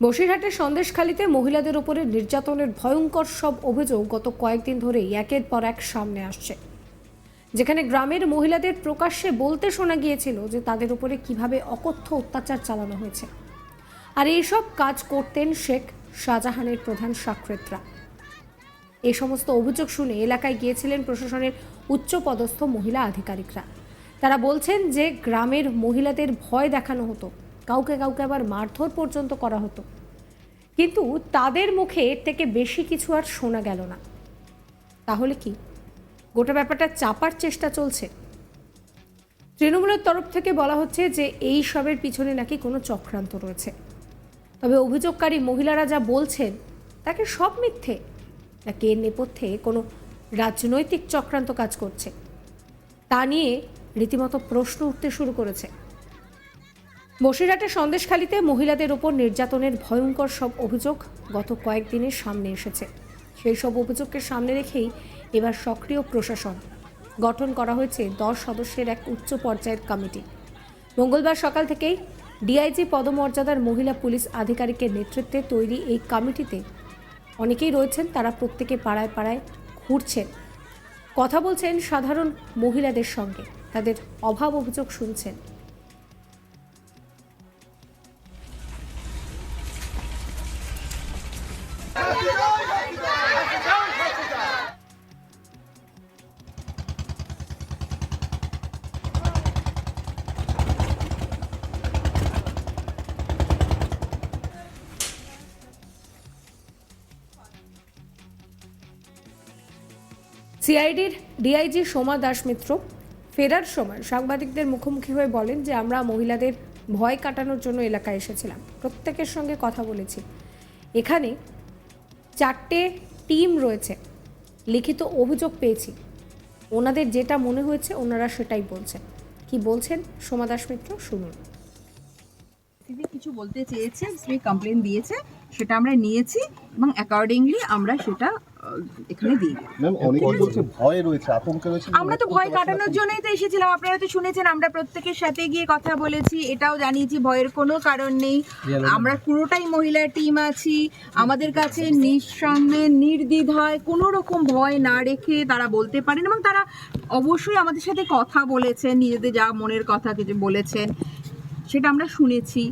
বসিরহাটের সন্দেশখালীতে মহিলাদের উপরে নির্যাতনের ভয়ঙ্কর সব অভিযোগ গত কয়েকদিন ধরেই একের পর এক সামনে আসছে। যেখানে গ্রামের মহিলাদের প্রকাশ্যে বলতে শোনা গিয়েছিল যে তাদের উপরে কীভাবে অকথ্য অত্যাচার চালানো হয়েছে। আর এইসব কাজ করতেন শেখ শাহজাহানের প্রধান সাক্ষরেতরা। এই সমস্ত অভিযোগ শুনে এলাকায় গিয়েছিলেন প্রশাসনের উচ্চপদস্থ মহিলা আধিকারিকরা। তারা বলছেন যে গ্রামের মহিলাদের ভয় দেখানো হতো। কাউকে কাউকে আবার মারধর পর্যন্ত করা হতো। কিন্তু তাদের মুখে এর থেকে বেশি কিছু আর শোনা গেল না। তাহলে কি? গোটা ব্যাপারটা চাপার চেষ্টা চলছে। তৃণমূলের তরফ থেকে বলা হচ্ছে যে এই সবের পিছনে নাকি কোনো চক্রান্ত রয়েছে। তবে অভিযোগকারী মহিলারা যা বলছেন, তাকে সব মিথ্যে। নাকি এর নেপথ্যে কোনো রাজনৈতিক চক্রান্ত কাজ করছে? তা নিয়ে রীতিমতো প্রশ্ন উঠতে শুরু করেছে। বসিরহাটের সন্দেশখালীতে মহিলাদের ওপর নির্যাতনের ভয়ঙ্কর সব অভিযোগ গত কয়েকদিনের সামনে এসেছে। সেই সব অভিযোগকে সামনে রেখেই এবার সক্রিয় প্রশাসন। গঠন করা হয়েছে দশ সদস্যের এক উচ্চ পর্যায়ের কমিটি। মঙ্গলবার সকাল থেকেই ডিআইজি পদমর্যাদার মহিলা পুলিশ আধিকারিকের নেতৃত্বে তৈরি এই কমিটিতে অনেকেই রয়েছেন, তারা প্রত্যেকে পাড়ায় পাড়ায় ঘুরছেন। কথা বলছেন সাধারণ মহিলাদের সঙ্গে। তাদের অভাব অভিযোগ শুনছেন। সিআইডির ডিআইজি সোমা দাস মিত্র ফেরার সময় সাংবাদিকদের মুখোমুখি হয়ে বলেন যে আমরা মহিলাদের ভয় কাটানোর জন্য এলাকায় এসেছিলাম। প্রত্যেকের সঙ্গে কথা বলেছি। এখানে চারটে টিম রয়েছে। লিখিত অভিযোগ পেয়েছি। ওনাদের যেটা মনে হয়েছে ওনারা সেটাই বলছেন। কি বলছেন সোমা দাস মিত্র? শুনুন। কিছু বলতে চেয়েছে স্ত্রী কমপ্লেন দিয়েছে সেটা আমরা নিয়েছি এবং অ্যাকর্ডিংলি আমরা সেটা এখানে দিই ম্যাম অনেকেই বলছে ভয় রয়েছে আতঙ্ক রয়েছে। আমরা তো ভয় কাটানোর জন্যই তো এসেছিলাম আপনারা তো শুনেছেন আমরা প্রত্যেকের সাথে গিয়ে কথা বলেছি এটাও জানিয়েছি ভয়ের কোনো কারণ নেই। আমরা পুরোটাই মহিলা টিম আছি আমাদের কাছে নিঃসন্দেহে নির্দ্বিধায় কোনো রকম ভয় না রেখে তারা বলতে পারেন এবং তারা অবশ্যই আমাদের সাথে কথা বলেছেন নিজেদের যা মনের কথা কিছু বলেছেন সেটা আমরা শুনেছি।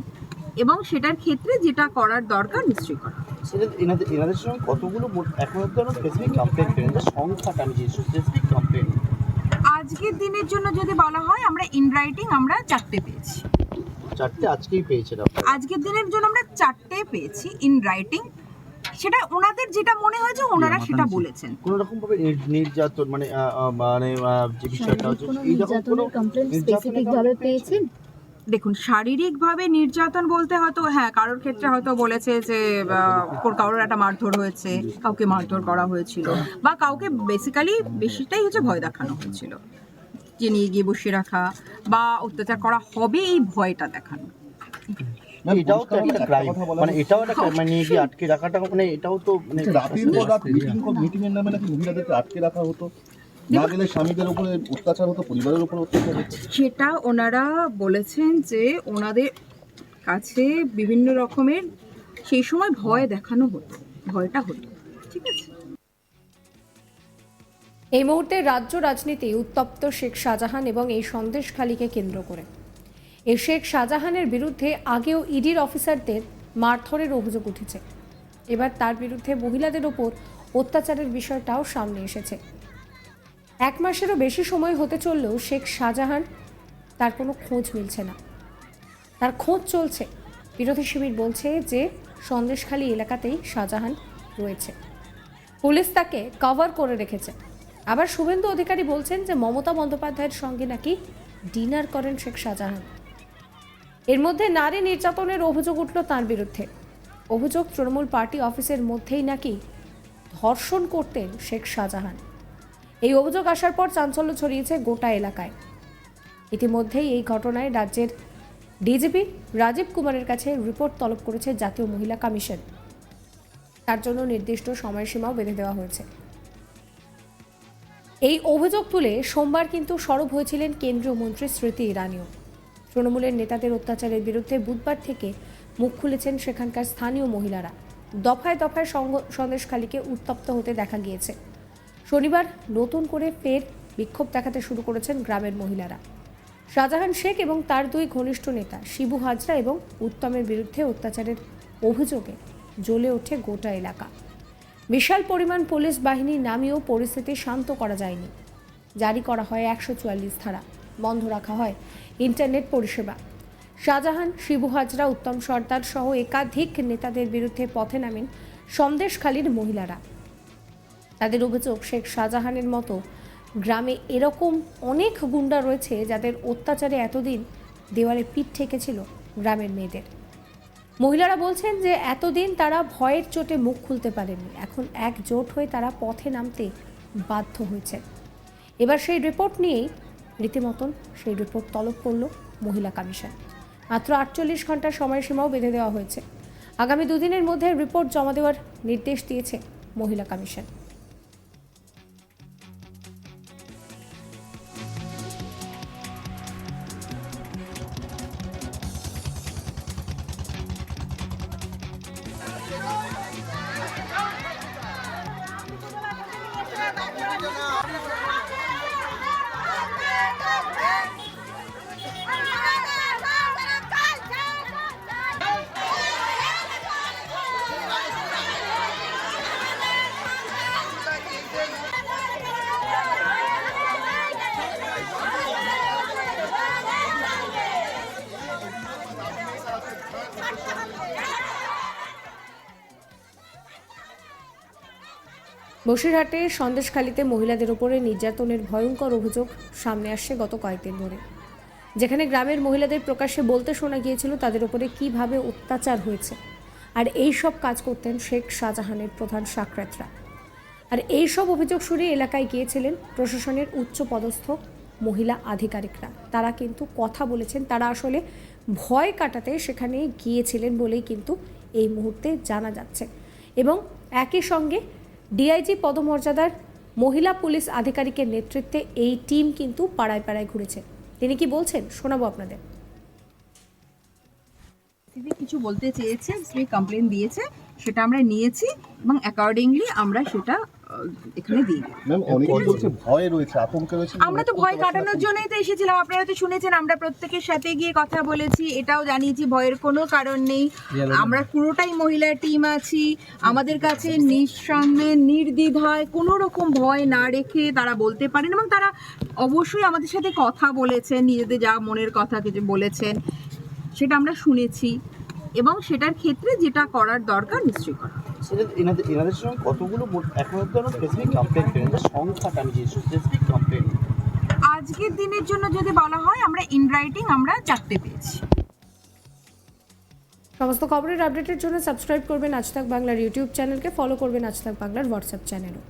এবং সেটার ক্ষেত্রে যেটা করার দরকার নিশ্চয়ই করা সেটা এনাদের এনাদের সঙ্গে কতগুলো এখন আমরা স্পেসিফিক কমপ্লেন সংখ্যাটা আমি স্পেসিফিক কমপ্লেন আজকের দিনের জন্য যদি বলা হয় আমরা ইন রাইটিং আমরা চারটে পেয়েছি। চারটে আজকেই পেয়েছেন আজকের দিনের জন্য আমরা চারটে পেয়েছি ইন রাইটিং সেটা ওনাদের যেটা মনে হয় যে ওনারা সেটা বলেছেন। কোনো রকম ভাবে নির্যাতন মানে মানে যে বিষয়টা হচ্ছে এইরকম কোনো স্পেসিফিক ভাবে পেয়েছেন? দেখুন শারীরিকভাবে নির্যাতন বলতে হয়তো হ্যাঁ কারোর ক্ষেত্রে হয়তো বলেছে যে কারোর একটা মারধর হয়েছে কাউকে মারধর করা হয়েছিল বা কাউকে বেসিক্যালি বেশিটাই হচ্ছে ভয় দেখানো হয়েছিল। যে নিয়ে গিয়ে বসিয়ে রাখা বা অত্যাচার করা হবে এই ভয়টা দেখানো। এটাও তো একটা একটা ক্রাইম মানে এটাও একটা মানে নিয়ে গিয়ে আটকে রাখাটা মানে এটাও তো মানে রাতের পর রাত মিটিং মিটিং এর নামে নাকি মহিলাদেরকে আটকে রাখা হতো। না গেলে স্বামীদের উপরে অত্যাচার হতো পরিবারের উপরে অত্যাচার হতো। সেটা ওনারা বলেছেন যে ওনাদের কাছে বিভিন্ন রকমের সেই সময় ভয় দেখানো হতো ভয়টা হতো ঠিক আছে? এই মুহূর্তে রাজ্য রাজনীতি উত্তপ্ত শেখ শাহজাহান এবং এই সন্দেশখালীকে কেন্দ্র করে। এই শেখ শাহজাহানের বিরুদ্ধে আগেও ইডির অফিসারদের মারধরের অভিযোগ উঠেছে। এবার তার বিরুদ্ধে মহিলাদের ওপর অত্যাচারের বিষয়টাও সামনে এসেছে। এক মাসেরও বেশি সময় হতে চললেও শেখ শাহজাহান তার কোনো খোঁজ মিলছে না। তার খোঁজ চলছে। বিরোধী শিবির বলছে যে সন্দেশখালী এলাকাতেই শাহজাহান রয়েছে। পুলিশ তাকে কভার করে রেখেছে। আবার শুভেন্দু অধিকারী বলছেন যে মমতা বন্দ্যোপাধ্যায়ের সঙ্গে নাকি ডিনার করেন শেখ শাহজাহান। এর মধ্যে নারী নির্যাতনের অভিযোগ উঠল তার বিরুদ্ধে। অভিযোগ তৃণমূল পার্টি অফিসের মধ্যেই নাকি ধর্ষণ করতেন শেখ শাহজাহান। এই অভিযোগ আসার পর চাঞ্চল্য ছড়িয়েছে গোটা এলাকায়। ইতিমধ্যেই এই ঘটনায় রাজ্যের ডিজিপি রাজীব কুমারের কাছে রিপোর্ট তলব করেছে জাতীয় মহিলা কমিশন। তার জন্য নির্দিষ্ট সময়সীমাও বেঁধে দেওয়া হয়েছে। এই অভিযোগ তুলে সোমবার কিন্তু সরব হয়েছিলেন কেন্দ্রীয় মন্ত্রী স্মৃতি ইরানিও। তৃণমূলের নেতাদের অত্যাচারের বিরুদ্ধে বুধবার থেকে মুখ খুলেছেন সেখানকার স্থানীয় মহিলারা। দফায় দফায় সন্দেশখালীকে উত্তপ্ত হতে দেখা গিয়েছে। শনিবার নতুন করে ফের বিক্ষোভ দেখাতে শুরু করেছেন গ্রামের মহিলারা। শাহজাহান শেখ এবং তার দুই ঘনিষ্ঠ নেতা, শিবু হাজরা এবং উত্তমের বিরুদ্ধে অত্যাচারের অভিযোগে জ্বলে ওঠে গোটা এলাকা। বিশাল পরিমাণ পুলিশ বাহিনী নামিয়েও পরিস্থিতি শান্ত করা যায়নি। জারি করা হয় একশো চুয়াল্লিশ ধারা। বন্ধ রাখা হয় ইন্টারনেট পরিষেবা। শাহজাহান, শিবু হাজরা, উত্তম সর্দার সহ একাধিক নেতাদের বিরুদ্ধে পথে নামেন সন্দেশখালীর মহিলারা। তাদের অভিযোগ, শেখ শাহজাহানের মতো গ্রামে এরকম অনেক গুন্ডা রয়েছে যাদের অত্যাচারে এতদিন দেওয়ালে পিঠ ঠেকেছিল গ্রামের মেয়েদের। মহিলারা বলছেন যে এতদিন তারা ভয়ের চোটে মুখ খুলতে পারেনি এখন একজোট হয়ে তারা পথে নামতে বাধ্য হয়েছে এবার সেই রিপোর্ট নিয়েই রীতিমতন সেই রিপোর্ট তলব করল মহিলা কমিশন। মাত্র আটচল্লিশ ঘণ্টার সময়সীমাও বেঁধে দেওয়া হয়েছে। আগামী দুদিনের মধ্যে রিপোর্ট জমা দেওয়ার নির্দেশ দিয়েছে মহিলা কমিশন। Welcome, welcome. বসিরহাটে সন্দেশখালীতে মহিলাদের ওপরে নির্যাতনের ভয়ঙ্কর অভিযোগ সামনে আসছে গত কয়েকদিন ধরে। যেখানে গ্রামের মহিলাদের প্রকাশ্যে বলতে শোনা গিয়েছিল তাদের ওপরে কীভাবে অত্যাচার হয়েছে। আর এই সব কাজ করতেন শেখ শাহজাহানের প্রধান সাকরাতরা আর এই সব অভিযোগ শুনে এলাকায় গিয়েছিলেন প্রশাসনের উচ্চ পদস্থ মহিলা আধিকারিকরা। তারা কিন্তু কথা বলেছেন, তারা আসলে ভয় কাটাতে সেখানে গিয়েছিলেন বলেই কিন্তু এই মুহূর্তে জানা যাচ্ছে। এবং একই সঙ্গে ডিআইজি পদমর্যাদার মহিলা পুলিশ আধিকারিকের নেতৃত্বে এই টিম কিন্তু পাড়ায় পাড়ায় ঘুরেছে। তিনি কি বলছেন? শোনাবো আপনাদের। কিছু বলতে চেয়েছে কমপ্লেন দিয়েছে, সেটা আমরা নিয়েছি এবং অ্যাকর্ডিংলি আমরা সেটা এখানে দিই ম্যাম অনেকেই বলছে ভয় রয়েছে আতঙ্কে রয়েছে আমরা তো ভয় কাটানোর জন্যই তো এসেছিলাম আপনারা তো শুনেছেন আমরা প্রত্যেকের সাথে গিয়ে কথা বলেছি এটাও জানিয়েছি ভয়ের কোনো কারণ নেই। আমরা পুরোটাই মহিলা টিম আছি আমাদের কাছে নিঃসন্দেহে নির্দ্বিধায় কোনো রকম ভয় না রেখে তারা বলতে পারেন এবং তারা অবশ্যই আমাদের সাথে কথা বলেছেন নিজেদের যা মনের কথা কিছু বলেছেন সেটা আমরা শুনেছি। এবং সেটার ক্ষেত্রে যেটা করার দরকার নিশ্চয়ই করা সেটা এনাদের এনাদের সঙ্গে কতগুলো মোট- এখন অব্দি আমরা স্পেসিফিক কমপ্লেন পেলেন সংখ্যাটা আমি জিজ্ঞেস স্পেসিফিক কমপ্লেন আজকের দিনের জন্য যদি বলা হয় আমরা ইন রাইটিং আমরা চারটে পেয়েছি। সমস্ত খবরের আপডেটের জন্য সাবস্ক্রাইব করবেন আজ তাক বাংলার ইউটিউব চ্যানেলকে ফলো করবেন আজ তাক বাংলার হোয়াটসঅ্যাপ চ্যানেলও।